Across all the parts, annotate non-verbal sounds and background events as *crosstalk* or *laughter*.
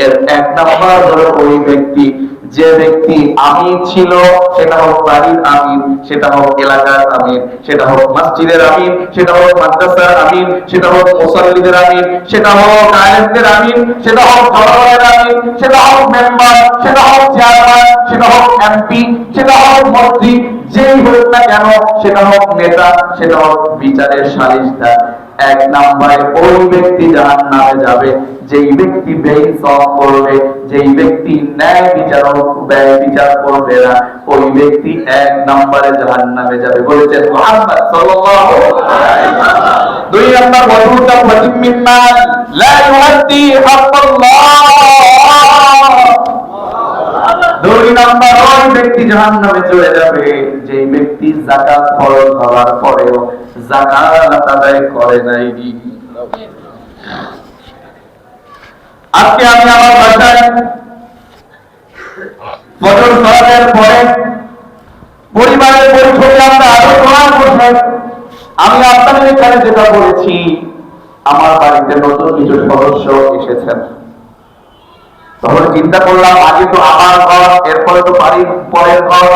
এর এক নম্বর হলো ওই ব্যক্তি যে ব্যক্তি ছিল সেটা হোক বাড়ির আমির সেটা হোক এলাকার আমির সেটা হোক মসজিদের আমির সেটা হোক মাদ্রাসার আমির সেটা হোক মুসল্লিদের আমির সেটা হোক আমির সেটা হোক জনগণের আমির সেটা হোক মেম্বার সেটা হোক চেয়ারম্যান সেটা হোক এমপি সেটা হোক মন্ত্রী যেই হোক না কেন সেটা হোক নেতা সেটা হোক বিচারের সালিশদার এক নম্বরে ওই ব্যক্তি জাহান নামে যাবে? যেই ব্যক্তি বেইনসাফ করবে, যেই ব্যক্তি ন্যায় বিচারক ব্যয় বিচার করবে না, ওই ব্যক্তি এক নম্বরে জাহান নামে যাবে, বলেছেন মুহাম্মদ সাল্লাল্লাহু আলাইহি দুই নম্বর, ওয়াজুদা ওয়াজিম মিম্মান লা ইউআদ্দি হাক্কাল্লাহ। দুই নাম্বার, ওই ব্যক্তি জাহান নামে চলে যাবে যে ব্যক্তি জাকাত ফরজ হওয়ার পরেও জাকাত আদায় করে নাই। আজকে আমি আমার বাসায় ফজর সালাতের পরে পরিবারের বৈঠকে আমরা আলোচনা করছি আমি আপনাদের এখানে যেটা বলেছি, আমার বাড়িতে নতুন কিছু সদস্য এসেছেন। তখন চিন্তা করলাম, আগে তো আমার ঘর, এরপরে তো বাড়ির পরের ঘর।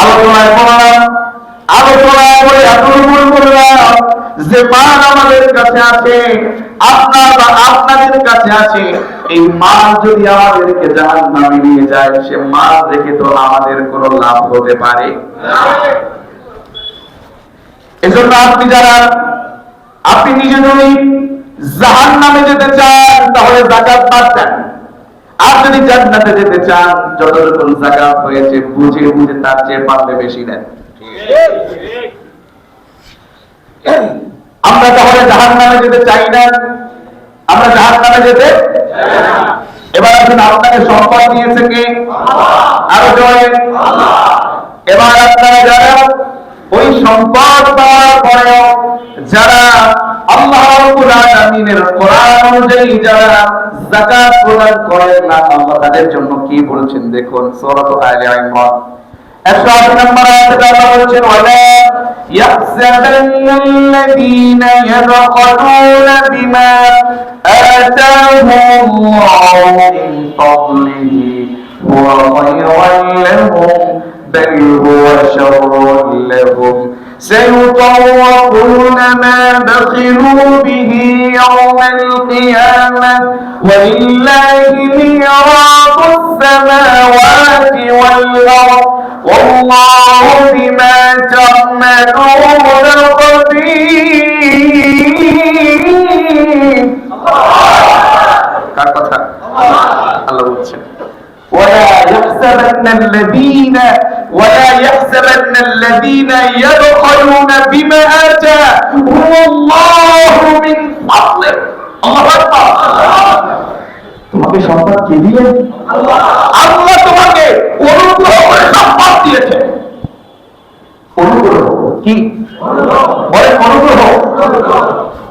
আলোচনায় করলাম আমাদেরকে জাহান নামে আপনি যারা, আপনি নিজে যদি জাহান নামে যেতে চান, তাহলে জাকাত দেন। আর যদি জান্নাতে যেতে চান যতটুকু জাকাত হয়েছে, বুঝে বুঝে তার চেয়ে পারলে বেশি দেন। *coughs* আমরা তাহলে জাহান নামে যেতে চাই না? আমরা জাহান নামে যেতে এবার আসুন, আপনাকে সম্পদ দিয়েছে কে? আরও জয় এবার আপনারা যারা ওই সম্পদ পাওয়ার পরেও যারা আল্লাহ রাব্বুল কোরআন অনুযায়ী যারা যাকাত প্রদান করেন না, আল্লাহ তাদের জন্য কি বলেছেন দেখুন সূরা আলে ইমরান। 108 নম্বর আয়াতে আল্লাহ বলেছেন ওয়ালা يحسبن الذين يبخلون بما آتاهم الله من فضله هو خيرا لهم بل هو شر لهم سيطوقون ما بخلوا به يوم القيامة ولله ميراث السماوات والأرض والله بما تعملون خبير কার কথা আল্লাহ বলছেন ولا يحسبن الذين ولا يحسبن الذين يبخلون بما آتاهم الله من فضله الله أكبر তোমাকে সম্পদ কে দিলেন আল্লাহ তোমাকে অনুগ্রহ করে সম্পদ দিয়েছে অনুগ্রহ কি? অনুগ্রহ।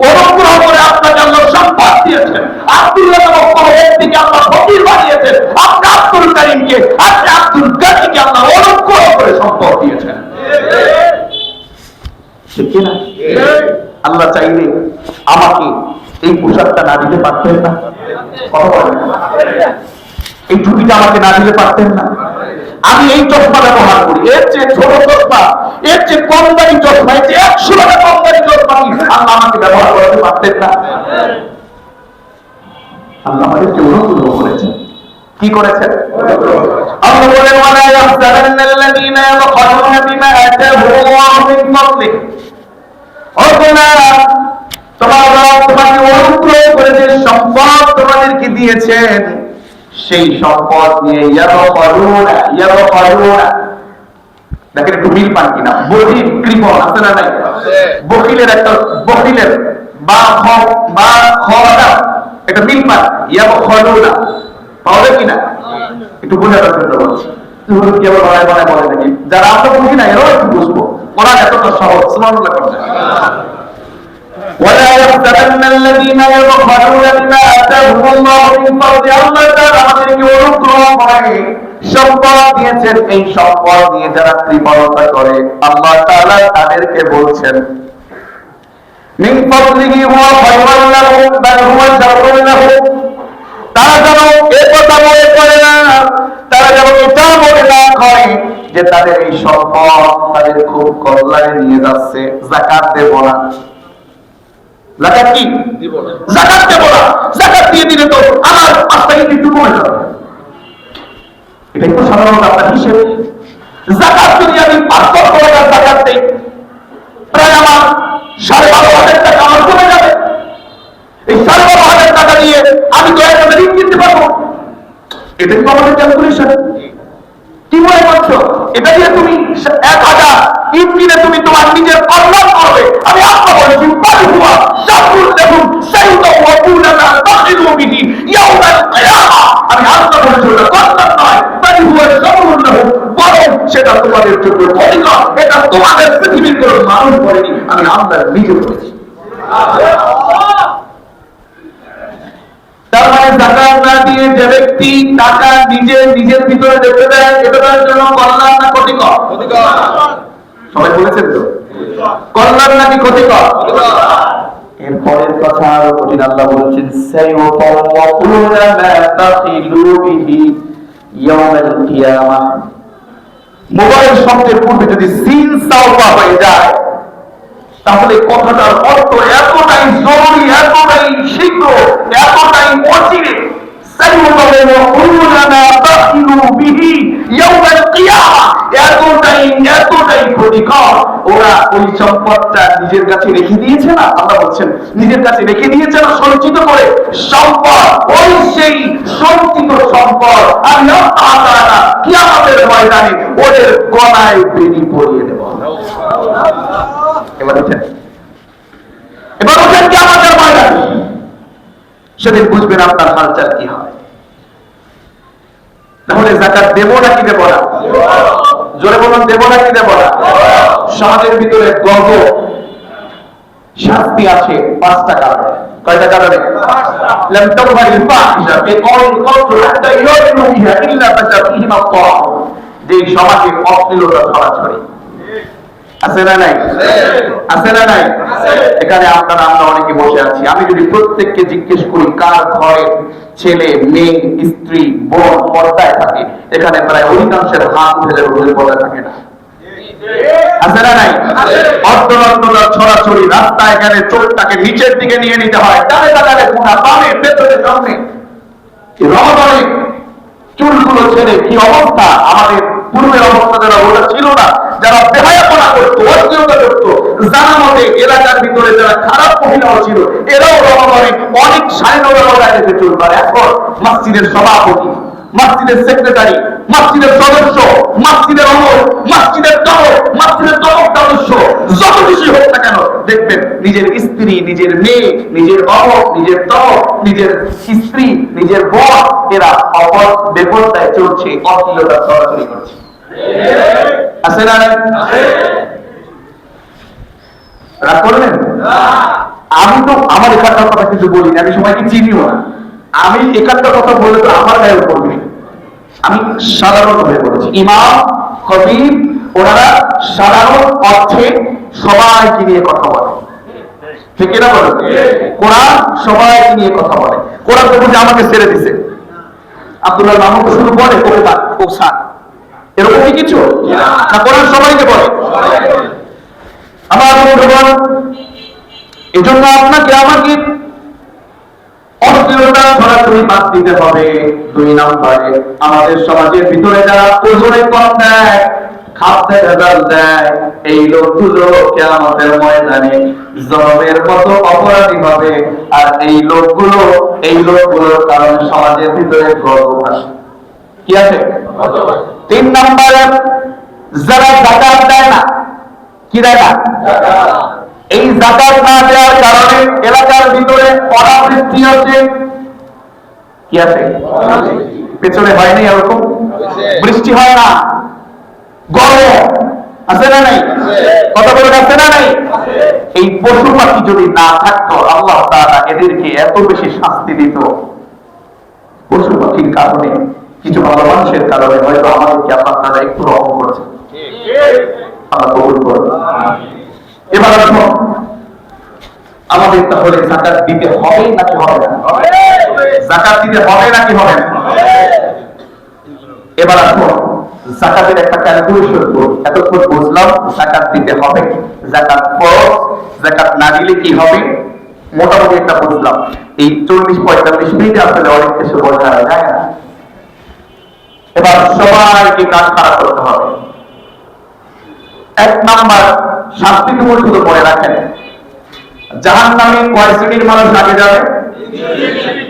অনুগ্রহ করে আপনাকে আল্লাহ সম্পদ দিয়েছেন। আব্দুল্লাহ নামক কোন আল্লাহ ফকির বানিয়েছেন। আপনি আব্দুল করিমকে, আপনি আব্দুল গাজীকে আল্লাহ অনুগ্রহ করে সম্পদ দিয়েছেন। আল্লাহ চাইলে আমাকে এই পোশাকটা না দিতে পারতেন না। এই টুপিটা আমাকে না দিতে পারতেন না। আমি এই চশমা ব্যবহার করি। এর চেয়ে ছোট চশমা, এর চেয়ে কম দামি চশমা, এর চেয়ে একশো টাকা কম দামি চশমা আল্লাহ আমাকে ব্যবহার করতে পারতেন না। আল্লাহ আমাদেরকে অনুগ্রহ করেছেন। কি করেছেন? আল্লাহ বিমা তোমার তোমাকে অনুগ্রহ সম্পদ তোমাদেরকে দিয়েছেন সেই সম্পদ নিয়ে দেখেন একটু মিল পান কিনা? কৃপণ, আছে না নাই? বকিলের একটা বকিলের বা বা এটা মিল পান ইয়াবখালুনা পাওয়া যায় কিনা? একটু বলছি বলে নাকি? যারা আমরা বুঝি না, এরাও একটু বুঝব। কোরআন এতটা সহজ, সুবহানাল্লাহ করতে ولا يحسبن الذين يبخلون بما آتاهم الله من فضله আল্লাহ তাআলা আমাদেরকে অনুগ্রহ করে সম্পদ দিয়েছেন এই সম্পদ নিয়ে যারা কৃপণতা করে আল্লাহ তাআলা তাদেরকে বলছেন মিন ফাদলিহি হুয়া খায়রুন লাহুম বাল হুয়া শাররুন লাহুম তারা যেন এ কথা মনে করে না তারা যেন এটা মনে না করে যে তাদের এই সম্পদ তাদের খুব কল্যাণে নিয়ে যাচ্ছে জাকাত দেব না জাকাত কি? জাকাত দেব না। জাকাত দিয়ে দিলে তো আমার আস্থাকে একটু কমে যাবে? এটা একটু সাধারণত আপনার হিসেবে। জাকাত যদি আমি পাঁচশো টাকার জাকাত দেই প্রায় আমার সাড়ে বারো হাজার টাকা আমার কমে যাবে। এই সাড়ে বারো হাজার টাকা দিয়ে আমি তো একটা ঋণ কিনতে পারব। এটা কি আমাদের ক্যালকুলেশন কি মনে করছ? এটা দিয়ে তুমি এক হাজার ঈদ কিনে তুমি তোমার নিজের কল্যাণ করবে। আমি আত্মা বলছি বাড়ি হুয়া সাবুল দেখুন সেই তো ওয়াকুলা না তাখিলু বিহি ইয়াউমাল কিয়ামা। আমি আত্মা বলছি ওটা কল্যাণ নয় বাড়ি হুয়া সাবুল lahu বরং সেটা তোমাদের জন্য ক্ষতিকর এটা তোমাদের পৃথিবীর কোনো মানুষ করেনি আমি আল্লাহ নিজে করেছি তার মানে জাকাত যে ব্যক্তি টাকা নিজে নিজের ভিতরে রেখে দেয় এটা তার জন্য কল্যাণ না ক্ষতিকর? সবাই বলেছেন তো? কল্যাণ নাকি ক্ষতিকর? এর পরের কথা আরও কঠিন আল্লাহ বলছেন মোবাইল শব্দের পূর্বে যদি সিন সাউফা হয়ে যায় তাহলে কথাটার অর্থ এতটাই জরুরি এতটাই শীঘ্র এতটাই অচিরে। না কাছে রেখে দিয়েছে না সঞ্চিত করে সম্পদ ওই সেই সঞ্চিত সম্পদ আমি আল্লাহ কি আমাদের ময়দানে ওদের গলায় বেরি পরিয়ে দেব এবার উঠেন এবার কি আমাদের ময়দানে? সেদিন বুঝবেন আপনার হালচাল কি হয় তাহলে জাকাত দেব নাকি দেব না জোরে বলুন দেব নাকি দেব না সমাজের ভিতরে গর্ব শাস্তি আছে পাঁচটা কারণে কয়টা কারণে لم تظهر الفاحشة في قول القول حتى يؤمنوا بها إلا فتفيهم الطاعون যে সমাজে অশ্লীলতা ছড়াছড়ি আছে না নাই? আছে না নাই? এখানে আপনারা, আমরা অনেকে বসে আছি। আমি যদি প্রত্যেককে জিজ্ঞেস করি, কার ঘরে ছেলে, মেয়ে, স্ত্রী, বোন পর্দায় থাকে, এখানে প্রায় অধিকাংশের হাত উঠে যাবে পর্দায় থাকে না। আছে না নাই? ছড়াছড়ি চোখটাকে নিচের দিকে নিয়ে নিতে হয়। ডানে ডানে কোনা চুলগুলো ছেড়ে কি অবস্থা? আমাদের পূর্বের অবস্থা যারা ওটা ছিল না, যারা বেহায়াপনা করতো অশ্লীলতা করতো, জানা মতে এলাকার ভিতরে যারা খারাপ মহিলাও ছিল, এরাও রমদনে অনেক সাইনরা বজায় রেখে চলবে। আর এখন মসজিদের সভাপতি, মসজিদের সেক্রেটারি, মসজিদের সদস্য, মসজিদের অমর, মসজিদের দমক মসজিদের দমক সদস্য, যত কিছু হোক না কেন, দেখবেন নিজের স্ত্রী, নিজের মেয়ে, নিজের অমর নিজের দমক, নিজের স্ত্রী, নিজের বর, এরা অপর বেপরদায় চলছে, অশ্লীলতা সরাসরি করছে। আছে না রাগ করলেন আমি তো আমার এখানকার কথা কিছু বলিনি, আমি সবাইকে চিনিও না। আমি একাত্তর কথা বলে তো আমার গায়ে পড়বে আমি সাধারণ ভাবে বলেছি ইমাম কবির ওনারা সাধারণ অর্থে সবাইকে নিয়ে কথা বলে। ঠিক না বলে? কোরআন সবাইকে নিয়ে কথা বলে। কোরআন তো বুঝে আমাকে ছেড়ে দিছে। আব্দুল্লাহ মাহমুদ শুধু বলে ওকে ও এরকম কি কিছু? না, কোরআন সবাইকে বলে। আমার বন্ধুগণ, এজন্য আপনাকে আমাকে অশ্লীলতা সরাসরি বাদ দিতে হবে। দুই নম্বরে, আমাদের সমাজের ভিতরে যারা ওজনে কম দেয় দেয়, এই ময়দানে মতো অপরাধী হবে। আর এই লোকগুলো, এই লোকগুলোর কারণে সমাজের ভিতরে গর্ব কি আছে? তিন নম্বরে, যারা জাকাত দেয় না, কি দেয় না? এই জাকাত না দেওয়ার কারণে এলাকার ভিতরে অনাবৃষ্টি হচ্ছে। কি আছে? পেছনে হয়নি এরকম? বৃষ্টি হয় না। গরম আছে না নাই? কথা বলে আছে না নাই? এই পশু পাখি যদি না থাকতো, আল্লাহ তারা এদেরকে এত বেশি শাস্তি দিত। পশু পাখির কারণে কিছু ভালো মানুষের কারণে হয়তো আমাদেরকে একটু করুন। এবার আমাদের তাহলে জাকাত দিতে হবে নাকি হবে জাকাত দিতে হবে নাকি হবে এবার জাকাতের একটা ক্যালকুলেশন করুন। এতক্ষণ বুঝলাম জাকাত দিতে হবে জাকাত ফরজ, জাকাত না দিলে কি হবে? মোটামুটি একটা বুঝলাম। এই চল্লিশ পঁয়তাল্লিশ মিনিট আসলে অনেক কিছু বোঝা যায় না? এবার সবাইকে কাজ খারাপ করতে হবে। এক নাম্বার শাস্তিটুকু শুধু মনে রাখেন। জাহান নামে কয় শ্রেণির মানুষ আগে যাবে?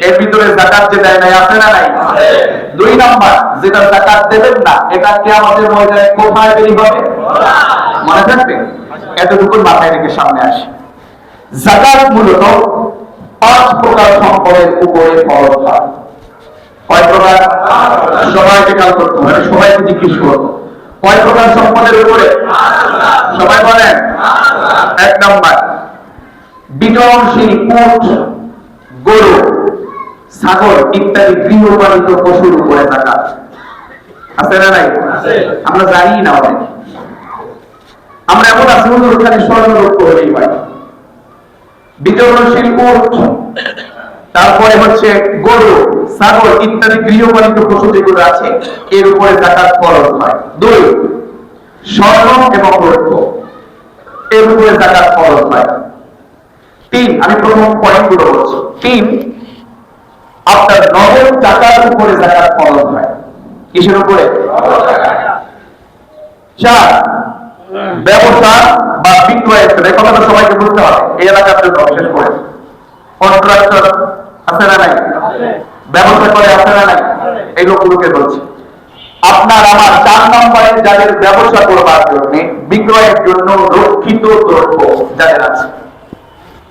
এর ভিতরে জাকাত যে দেয় নাই, আছে না নাই? দুই নাম্বার, যেটা জাকাত দেবেন না, এটা কে আমাদের ময়দানে কোথায় বেরি হবে? মনে থাকবে? এতটুকু মাথায় রেখে সামনে আসে। জাকাত মূলত পাঁচ প্রকার সম্পদের উপরে ফরজ হয়। কয় প্রকার? সবাইকে কাল করতে হবে। সবাইকে জিজ্ঞেস করব কয় প্রকার সম্পদের উপরে? সবাই বলেন। এক নাম্বার উট গরু ছাগল ইত্যাদি গৃহপালিত পশুর উপরে থাকা। আছে না নাই? আমরা জানি না অনেক। আমরা এমন আছি হুজুর খালি স্বর্ণরূপ হলেই হয়। বিচরণশীল উট তারপরে হচ্ছে গরু, ছাগল ইত্যাদি গৃহপালিত পশু যেগুলো আছে, এর উপরে জাকাত ফরজ হয়। দুই স্বর্ণ এবং রৌপ্য, এর উপরে জাকাত ফরজ হয়। তিন, আমি প্রথম পয়েন্টগুলো বলছি। তিন, আপনার নগদ টাকার উপরে জাকাত ফরজ হয়। কিসের উপরে? চার, ব্যবসা বা বিক্রয়ের কথাটা সবাইকে বুঝতে হবে, এই এলাকার জন্য বিশেষ করে। কন্ট্রাক্টর আছে না নাই? ব্যবসা করে আছে না নাই? এই লোকগুলোকে বলছি। আপনার আমার চার নম্বরে যাদের ব্যবসা করবার জন্য, বিক্রয়ের জন্য রক্ষিত দ্রব্য যাদের আছে,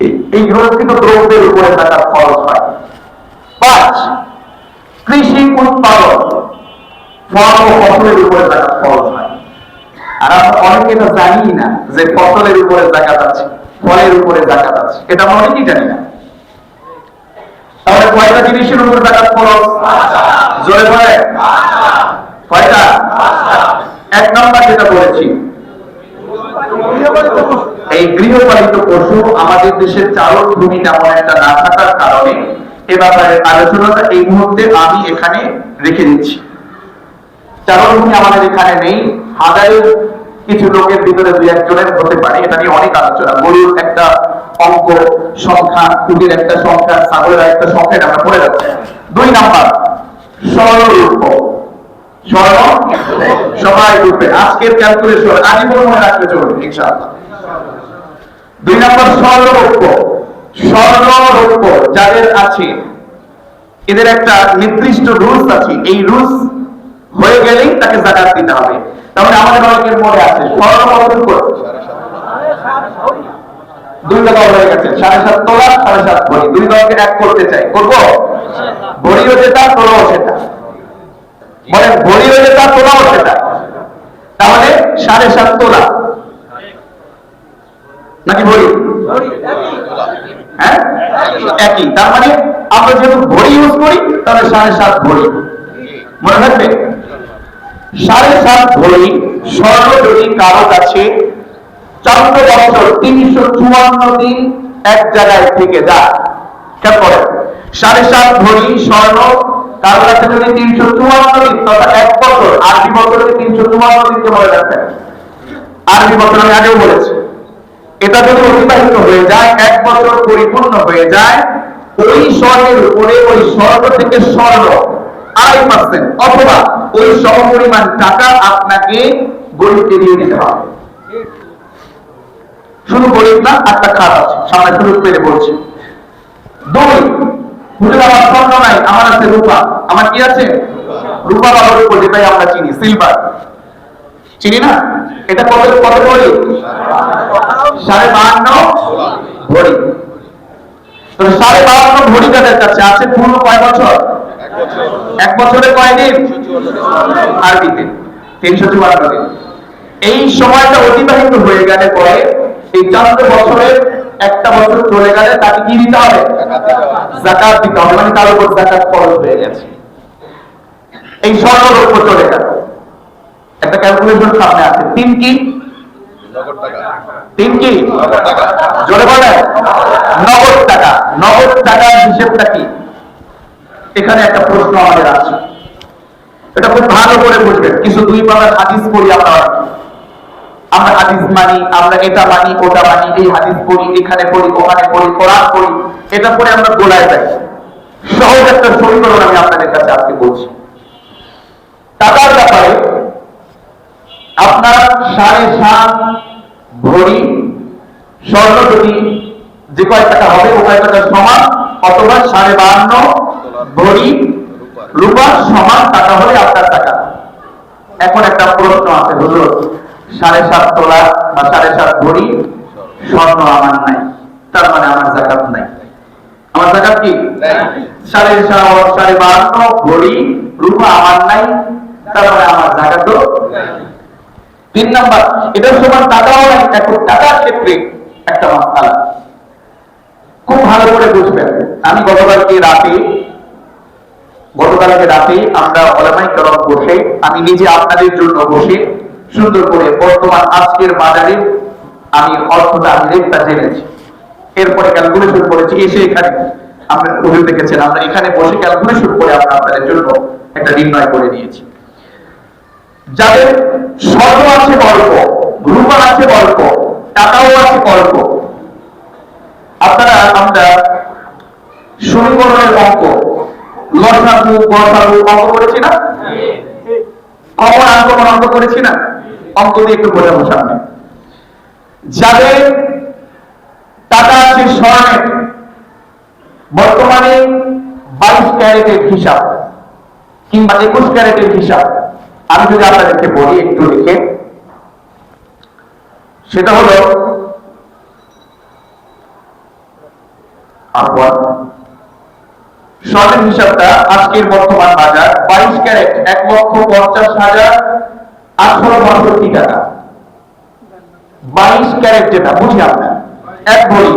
এই- রক্ষিত দ্রব্যের উপরে খরচ হয়। পাঁচ, কৃষি উৎপাদন ফল ও ফসলের উপরে টাকা খরচ হয়। আর আমরা অনেকে এটা জানি না যে ফসলের উপরে জাকাত আছে, ফলের উপরে জাকাত আছে। এটা আমরা অনেকেই জানি না। তাহলে কয়টা জিনিসের উপর জাকাত খরচ জোরে বলে। কয়টা? এক নম্বর যেটা বলেছি, এই গৃহপালিত পশু আমাদের দেশের চালক ভূমি তেমন একটা না থাকার কারণে এ ব্যাপারে আলোচনাটা এই মুহূর্তে আমি এখানে রেখে দিচ্ছি। চালক আমাদের এখানে নেই, হাজারের কিছু লোকের ভিতরে দুই একজনের হতে পারে, এটা নিয়ে অনেক আলোচনা। গরুর একটা অঙ্ক সংখ্যা, কুটির একটা সংখ্যা, ছাগলের একটা সংখ্যা, এটা আমরা পড়ে যাচ্ছি। দুই নাম্বার স্বর্ণ? সবাই রূপে। আজকের ক্যালকুলেশন মনে রাখতে দুই নম্বর যাদের আছে, এদের একটা নির্দিষ্ট রুলস আছে। এই রুলস হয়ে গেলেই তাকে জাকাত দিতে হবে। তাহলে আমাদের অনেকের মনে আছে করে। দুই টাকা সাড়ে সাত তোলা সাড়ে সাত ভরি দুই এক করতে তাহলে সাড়ে সাত তোলা। নাকি ভরি হ্যাঁ? একই। তার মানে আমরা যেহেতু ভরি ইউজ করি, তাহলে সাড়ে সাত ভরি মনে রাখবে সাড়ে সাত ভরি স্বর্ণ যদি কারও কাছে চন্দ্র বছর তিনশো চুয়ান্ন দিন এক জায়গায় থেকে যায়। করে সাড়ে সাত ভরি স্বর্ণ কারও কাছে যদি তিনশো চুয়ান্ন দিন তথা এক বছর বছরে তিনশো চুয়ান্ন মনে বছর আমি আগেও বলেছি। এটা যদি অতিবাহিত হয়ে যায়, এক বছর পরিপূর্ণ হয়ে যায়, ওই স্বর্ণের উপরে, ওই স্বর্ণ থেকে স্বর্ণ, আড়াই পার্সেন্ট অথবা ওই সমপরিমাণ টাকা আপনাকে গরিবকে দিয়ে দিতে হবে। শুধু গরিব না, একটা খাত আছে। সামনে সুযোগ পেলে বলছি। দুই হুজুর আমার স্বর্ণ নাই। আমার আছে রূপা। আমার কি আছে? রূপা বা রূপ যেটাই আমরা চিনি। সিলভার। চিনি না? এটা কত কত ভরি সাড়ে বাহান্ন ভরি তো সাড়ে বাহান্ন ভরি যাদের কাছে? আছে পূর্ণ কয় বছর? এক বছরে কয়দিন আরবিতে। তিনশো চুয়ান্ন দিন। এই সময়টা অতিবাহিত হয়ে গেলে পরে এই চারটে বছরের একটা বছর চলে গেলে তাকে কি দিতে হবে? জাকাত দিতে হবে মানে তার উপর জাকাত খরচ হয়ে গেছে। এই স্বর্ণ রৌপ্য চলে গেল। একটা ক্যালকুলেশন সামনে আছে। তিন কি? তিন কি? জোরে বলে নগদ টাকা। নগদ টাকার হিসেবটা কি? এখানে একটা প্রশ্ন আমাদের আছে। এটা খুব ভালো করে বুঝবেন। কিছু দুই বাবার হাদিস আমরা অনেকে। আমরা হাদিস মানি, আমরা এটা মানি, ওটা মানি, এই হাদিস পড়ি, এখানে পড়ি, ওখানে পড়ি, কোরআন পড়ি, এটা পড়ে আমরা গোলায় যাই। সহজ একটা সমীকরণ আমি আপনাদের কাছে আজকে বলছি। টাকার ব্যাপারে আপনার সাড়ে সাত ভরি স্বর্ণ যদি যে কয় টাকা হবে, ও কয় টাকা সমান, অথবা সাড়ে বাহান্ন ভরি রূপার সমান টাকা হলে আপনার টাকা। এখন একটা প্রশ্ন আছে, হুজুর। সাড়ে সাত তোলা বা সাড়ে সাত ভরি স্বর্ণ আমার নাই তার মানে আমার জাকাত নাই। আমার জাকাত কি? সাড়ে সাত সাড়ে বাহান্ন ভরি রূপা আমার নাই তার মানে আমার জাকাতও তিন নাম্বার এটার সমান টাকাও নাই এখন টাকার ক্ষেত্রে একটা মাসালা খুব ভালো করে বুঝবেন আমি গতকালকে রাতে গতকালকে রাতে আমরা ওলামাই করম বসে আমি নিজে আপনাদের জন্য বসে সুন্দর করে বর্তমান আজকের বাজারে আমি অর্থটা রেটটা জেনেছি। এরপরে ক্যালকুলেশন করেছি এসে এখানে আমরা ওদের দেখেছেন আমরা এখানে বসে ক্যালকুলেশন করে আমরা আপনাদের জন্য একটা নির্ণয় করে নিয়েছি। যাদের স্বর্ণ আছে গল্প রূপা আছে গল্প টাকাও আছে গল্প আপনারা আমরা সমীকরণের অঙ্ক লসাগু গসাগু অঙ্ক করেছি না? কমন আক্রমণ অঙ্ক করেছি না? অঙ্ক দিয়ে একটু বোঝাবো সামনে। যাদের টাকা আছে স্বর্ণের বর্তমানে বাইশ ক্যারেটের হিসাব কিংবা একুশ ক্যারেটের হিসাব। আমি যদি আপনাদেরকে বলি একটু লিখে, সেটা হলো স্বর্ণের হিসাবটা আজকের বর্তমান বাজার, বাইশ ক্যারেট, এক লক্ষ পঞ্চাশ হাজার আটশো বাষট্টি টাকা? বাইশ ক্যারেট যেটা বুঝি আপনার? এক ভরি।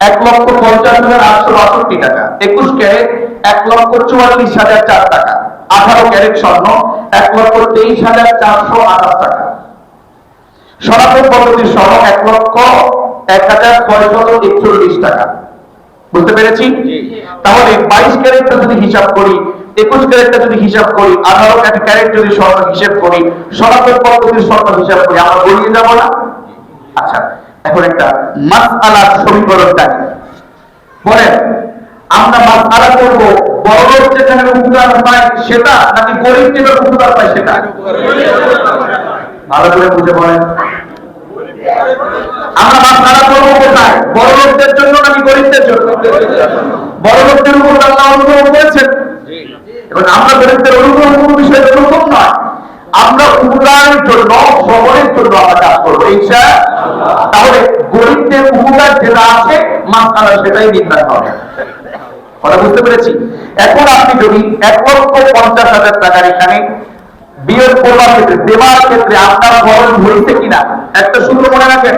এক লক্ষ পঞ্চাশ হাজার আটশো বাষট্টি টাকা। একুশ ক্যারেট এক লক্ষ চুয়াল্লিশ হাজার চার টাকা। আঠারো ক্যারেট স্বর্ণ এক লক্ষ তেইশ হাজার চারশো আঠাশ টাকা। সনাতন পদ্ধতির স্বর্ণ এক লক্ষ এক হাজার ছয়শত একচল্লিশ টাকা। বুঝতে পেরেছি? তাহলে বাইশ ক্যারেটটা যদি হিসাব করি একুশ ক্যারেটটা যদি হিসাব করি আঠারো ক্যারেট যদি স্বর্ণ হিসাব করি, সনাতন পদ্ধতির স্বর্ণ হিসাব করি, আমরা বলিয়ে যাব না? আচ্ছা এখন একটা মাস আলার সমীকরণ দেখি বলেন, আমরা মাস আলা করব বড় যেখানে উপকার পায় সেটা, নাকি গরিব যেটা উপকার পায় সেটা? ভালো করে বুঝে বলেন। আমরা মাস আলা করব কোথায়? বড় লোকদের জন্য নাকি গরিবদের জন্য? বড় লোকদের উপর আল্লাহ অনুগ্রহ করেছেন? এবং আমরা গরিবদের অনুগ্রহ কোনো বিষয় এরকম নয়। আমরা উপকারের জন্য সবরের জন্য আমরা কাজ করব ইচ্ছা তাহলে গরিবদের উপকার যেটা আছে মাসালা সেটাই নির্ণয় হবে। কথা বুঝতে পেরেছি? এখন আপনি যদি এক লক্ষ পঞ্চাশ হাজার টাকার এখানে বিয়োগ করবার ক্ষেত্রে, দেওয়ার ক্ষেত্রে আপনার খরচ হয়েছে কিনা? একটা সূত্র মনে রাখেন,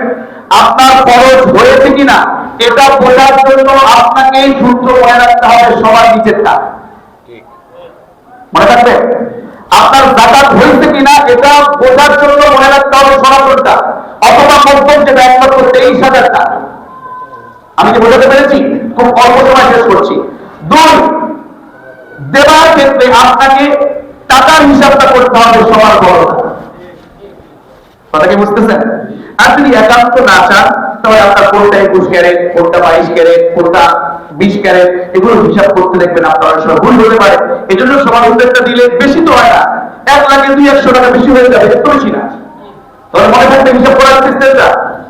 আপনার খরচ হয়েছে কিনা? এটা বোঝার জন্য আপনাকে সূত্র মনে রাখতে হবে, সবার নিচেরটা। মনে রাখবে আপনার জাকাত হয়েছে কিনা এটা বোঝার জন্য মনে রাখতে হবে সনাতনটা। অথবা মধ্যম যেটা এক লক্ষ তেইশ হাজার টাকা। আমি কি বোঝাতে পেরেছি? খুব অল্প সময় শেষ করছি। দুই দেওয়ার ক্ষেত্রে আপনাকে টাকার হিসাবটা করতে হবে সবার বড় কথা কি বুঝতেছেন? আর যদি একান্ত না চান, তাহলে আপনার কোনটা একুশ ক্যারেট, কোনটা বাইশ ক্যারেট, কোনটা বিশ ক্যারেট, এগুলো হিসাব করতে দেখবেন আপনার সব ভুল হতে পারে। এই জন্য সবার উদ্যোগটা দিলে বেশি তো হয় না। এক লাখে দুই একশো টাকা বেশি হয়ে যাবে এত বেশি না তবে মনে থাকবে হিসাব করার সিস্টেমটা।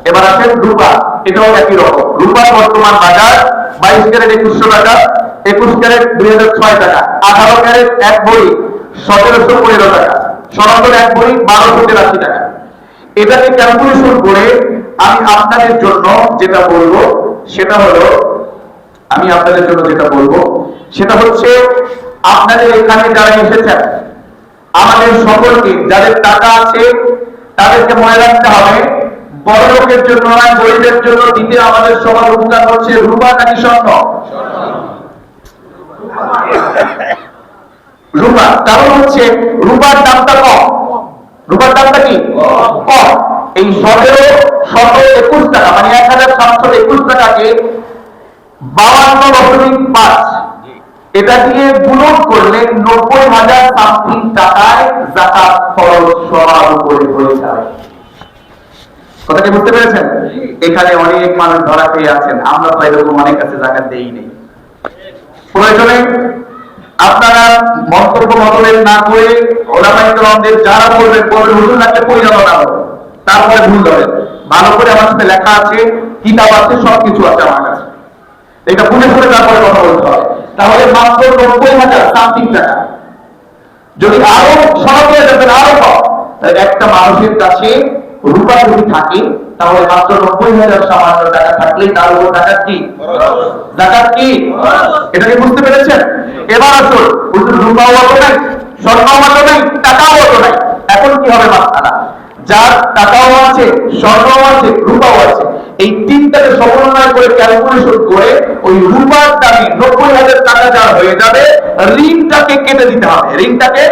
এবার আসেন রূপা, এটাও একই রকম। রূপার বর্তমান বাজার বাইশ ক্যারেট, একুশশো টাকা, একুশ ক্যারেট দুই হাজার ছয় টাকা, আঠারো ক্যারেট এক বই সতেরোশো পনেরো টাকা সনাতন এক বই বারোশো তেরাশি টাকা। এটাকে ক্যালকুলেশন করে আমি আপনাদের জন্য যেটা বলব, সেটা হলো আমি আপনাদের জন্য যেটা বলব, সেটা হচ্ছে আপনাদের এখানে যারা এসেছেন, আমাদের সকলকে যাদের টাকা আছে, তাদেরকে মনে রাখতে হবে, বড় লোকের জন্য নয়, গরিবের জন্য দিতে আমাদের সবার উপকার হচ্ছে রূপা নাকি স্বর্ণ? রূপা, কারণ হচ্ছে রূপার দামটা কম। রূপার দামটা কি? কম। এই সতেরো শত একুশ টাকা মানে এক হাজার সাতশো একুশ টাকাকে বাউান্ন দশমিক পাঁচ। এটা দিয়ে নব্বই হাজার সামথিং টাকায় জাকাত খরচ সবার উপরে হয়ে যাবে। কথাটি বুঝতে পেরেছেন? এখানে অনেক মানুষ ধরা আছেন। আমরা তো এরকম অনেক আছে জাকাত দেই নেই প্রয়োজনে আপনারা মন্তব্য না করে ওলামাইকরামদের যারা বলবেন বলবেন, হুজুর, একটা পরিচালনা হবে তারপরে ভুল ধরেন। ভালো করে আমার সাথে লেখা আছে, কিতাব আছে, সবকিছু আছে আমার কাছে। এটা বুঝে শুনে তারপরে কথা বলতে হবে। তাহলে মাত্র নব্বই হাজার সামথিং টাকা। যদি আরও হয়ে যাবেন আরও তাহলে একটা মানুষের কাছে রূপা যদি থাকে, তাহলে মাত্র নব্বই হাজার সামান্য টাকা থাকলে তার উপর টাকা কি? জাকাত কি? এটা কি বুঝতে পেরেছেন? এবার আসুন হুজুর রূপাও অত নাই, স্বর্ণও অত নাই, টাকাও অত নাই। এখন কি হবে মাথাটা যার টাকাও আছে, স্বর্ণও আছে, রূপাও আছে। এই তিনটাকে সমন্বয় করে ক্যালকুলেশন করে ওই রূপার দামে নব্বই হাজার টাকা যা হয়ে যাবে, ঋণটাকে কেটে দিতে হবে। ঋণটাকে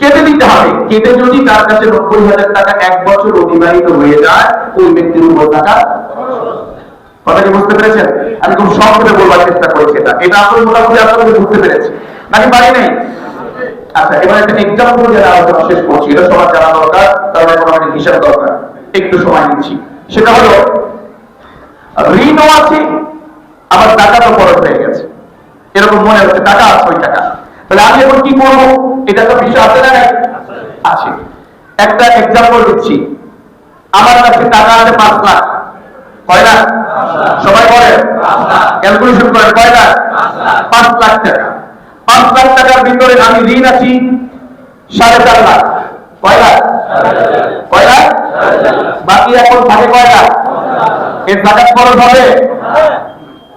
কেটে দিতে হবে। কেটে যদি তার কাছে নব্বই হাজার টাকা এক বছর অতিবাহিত হয়ে যায়, ওই ব্যক্তির উপর টাকা কথা কি বুঝতে পেরেছেন? আমি খুব সংক্ষেপে বলবার চেষ্টা করেছি এটা এটা আসলে মোটামুটি আপনাদের বুঝতে পেরেছি। নাকি পারি নাই? আচ্ছা এবার একটা এক্সাম্পল দিয়ে আলোচনা শেষ করছি। এটা সবার জানা দরকার কারণ এখন আমাদের হিসাব দরকার। একটু সময় নিচ্ছি। সেটা হলো ঋণও আছে, আবার টাকা তো খরচ হয়ে গেছে। এরকম মনে হচ্ছে, টাকা আছে ওই টাকা। তাহলে আমি এখন কি করব? এটা তো বিষয় আছে না? আছে। একটা এক্সাম্পল দিচ্ছি। আমার কাছে টাকা আছে পাঁচ লাখ। কয় লাখ সবাই বলেন ক্যালকুলেশন করেন, কয় লাখ? পাঁচ লাখ টাকা। পাঁচ লাখ টাকার ভিতরে আমি ঋণ আছি সাড়ে চার লাখ। কয় লাখ? কয় লাখ? বাকি এখন থাকে কয় লাখ? এর জাকাত খরচ হবে?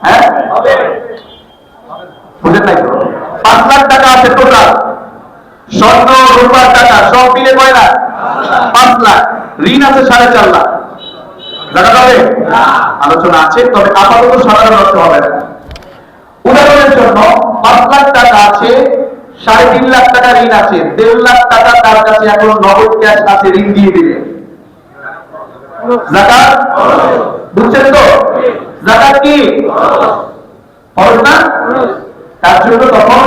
হ্যাঁ? বুঝেন নাই পাঁচ লাখ টাকা আছে টোটাল। স্বর্ণ, রূপার টাকা, সব মিলে কয় লাখ? পাঁচ লাখ। ঋণ আছে সাড়ে চার লাখ। জানা যাবে? আলোচনা আছে, তবে আপাতত সাধারণ অর্থ হবে না। উদাহরণের জন্য পাঁচ লাখ টাকা আছে, সাড়ে তিন লাখ টাকা ঋণ আছে, দেড় লাখ টাকা তার কাছে এখন নগদ ক্যাশ আছে, ঋণ দিয়ে দিলে জাকাত? বুঝছেন তো? জাকাত কি? ফরজ না? তার জন্য তখন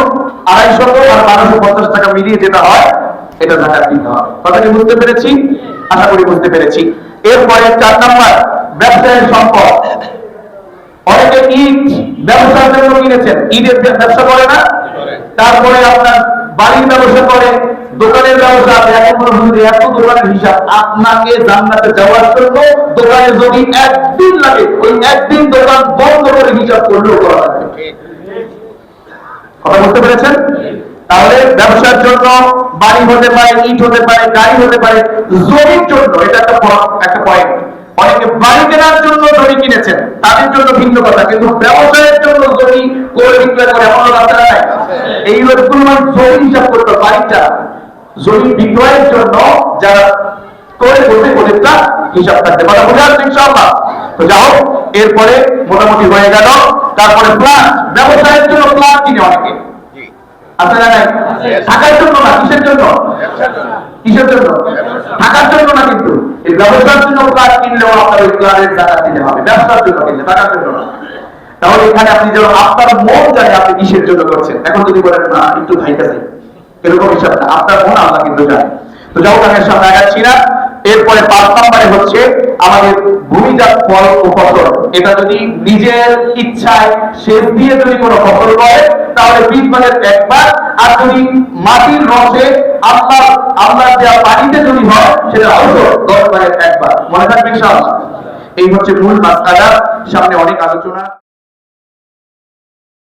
আড়াইশো আর বারোশো পঞ্চাশ টাকা মিলিয়ে যেটা হয়, এটা জাকাত হয় কথা কি বুঝতে পেরেছি? আশা করি বুঝতে পেরেছি। এরপরে চার নাম্বার, ব্যবসায়ের সম্পদ। অনেকে ঈদ ব্যবসার জন্য কিনেছেন। ঈদের ব্যবসা করে না? তারপরে আপনার বাড়ির ব্যবসা করে। দোকানের ব্যবসা আছে, এখন মনে হয় এত দোকানের হিসাব। আপনাকে জান্নাতে যাওয়ার জন্য দোকানে যদি একদিন লাগে, ওই একদিন দোকান বন্ধ করে হিসাব করলেও করা লাগবে কথা বুঝতে পেরেছেন? তাহলে ব্যবসার জন্য, বাড়ি হতে পারে, ইট হতে পারে, গাড়ি হতে পারে, জমির জন্য, এটা একটা একটা পয়েন্ট অনেকে বাড়ি কেনার জন্য জমি কিনেছেন, তাদের জন্য ভিন্ন কথা, কিন্তু ব্যবসায়ের জন্য জমি করে বিক্রয় করে এমন না নাই? এই লোকগুলো মানে জমি হিসাব করতে বাড়িটা। জমি বিক্রয়ের জন্য যারা করে বলতে ওদেরটা হিসাব থাকতে পারে। বুঝে আসছে ইনশাআল্লাহ? তো যাও এরপরে মোটামুটি হয়ে গেল। তারপরে প্লাস ব্যবসায়ের জন্য প্লাস কিনে অনেকে। থাকার জন্য না কিসের জন্য? কিসের জন্য? থাকার জন্য না কিন্তু। এই ব্যবসার জন্য প্লাস কিনলেও আপনার ওই প্লানের টাকা দিতে হবে। ব্যবসার জন্য কিনলে টাকার জন্য না। তাহলে এখানে আপনি যেন আপনার মন জানে আপনি কিসের জন্য করছেন। এখন যদি বলেন না একটু ভাইটা যাই এরকম হিসাব না। আপনার মন আল্লাহ কিন্তু জানে। তো সামনে আগাচ্ছি না। এরপরে পাঁচ নম্বরে হচ্ছে আমাদের ভূমিজাত ফল ও ফসল। এটা যদি নিজের ইচ্ছায় দিয়ে যদি কোনো ফসল করে, তাহলে বীজ বানের একবার আর যদি মাটির রসে আপনার আপনার দেওয়া পানিতে যদি হয়, সেটা অবশ্য দশ বারের একবার মনে থাকবে ইনশাআল্লাহ। এই হচ্ছে মূল মাসকালা সামনে অনেক আলোচনা।